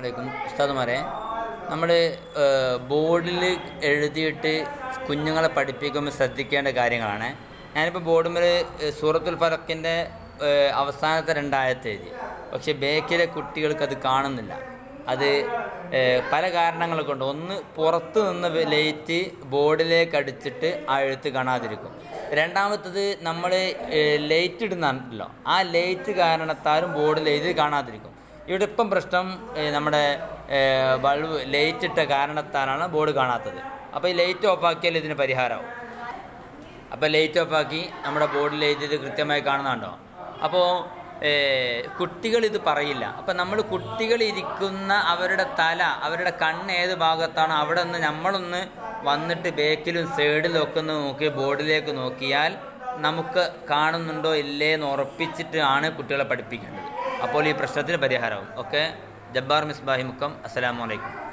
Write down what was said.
വലൈക്കും ഉസ്താദുമാരെ നമ്മൾ ബോർഡിൽ എഴുതിയിട്ട് കുഞ്ഞുങ്ങളെ പഠിപ്പിക്കുമ്പോൾ ശ്രദ്ധിക്കേണ്ട കാര്യങ്ങളാണ്. ഞാനിപ്പോൾ ബോർഡിൽ സൂറത്തുൽ ഫലക്കിന്റെ അവസാനത്തെ രണ്ടായത്ത് പക്ഷേ ബേക്കിലെ കുട്ടികൾക്ക് അത് കാണുന്നില്ല. അത് പല കാരണങ്ങൾ കൊണ്ട്. ഒന്ന് പുറത്ത് നിന്ന് ലൈറ്റ് ബോർഡിലേക്ക് അടിച്ചിട്ട് ആ എഴുത്ത് കാണാതിരിക്കും. രണ്ടാമത്തത് നമ്മൾ ലൈറ്റ് ഇടുന്നുണ്ടല്ലോ ആ ലൈറ്റ് കാരണത്താലും ബോർഡിൽ എഴുതി കാണാതിരിക്കും. ഇവിടെ ഇപ്പം പ്രശ്നം നമ്മുടെ ബൾബ് ലൈറ്റ് ഇട്ട കാരണത്താലാണ് ബോർഡ് കാണാത്തത്. അപ്പോൾ ഈ ലൈറ്റ് ഓഫാക്കിയാൽ ഇതിന് പരിഹാരമാവും അപ്പോൾ ലൈറ്റ് ഓഫാക്കി നമ്മുടെ ബോർഡിൽ എഴുതിയത് കൃത്യമായി കാണുന്നുണ്ടോ? അപ്പോൾ കുട്ടികൾ ഇത് പറയില്ല. അപ്പം നമ്മൾ കുട്ടികൾ ഇരിക്കുന്ന അവരുടെ തല അവരുടെ കണ്ണ് ഏത് ഭാഗത്താണ്? അവിടെ നിന്ന് നമ്മളൊന്ന് വന്നിട്ട് ബേക്കിലും സൈഡിലും ഒക്കെ ഒന്ന് നോക്കി ബോർഡിലേക്ക് നോക്കിയാൽ നമുക്ക് കാണുന്നുണ്ടോ ഇല്ലേ എന്ന് ഉറപ്പിച്ചിട്ട് ആണ് കുട്ടികളെ പഠിപ്പിക്കേണ്ടത്. അപ്പോൾ ഈ പ്രശ്നത്തിന് പരിഹാരമാവും. ഓക്കെ ജബ്ബാർ മിസ്ബാഹി മുക്കം. അസ്സലാമു അലൈക്കും.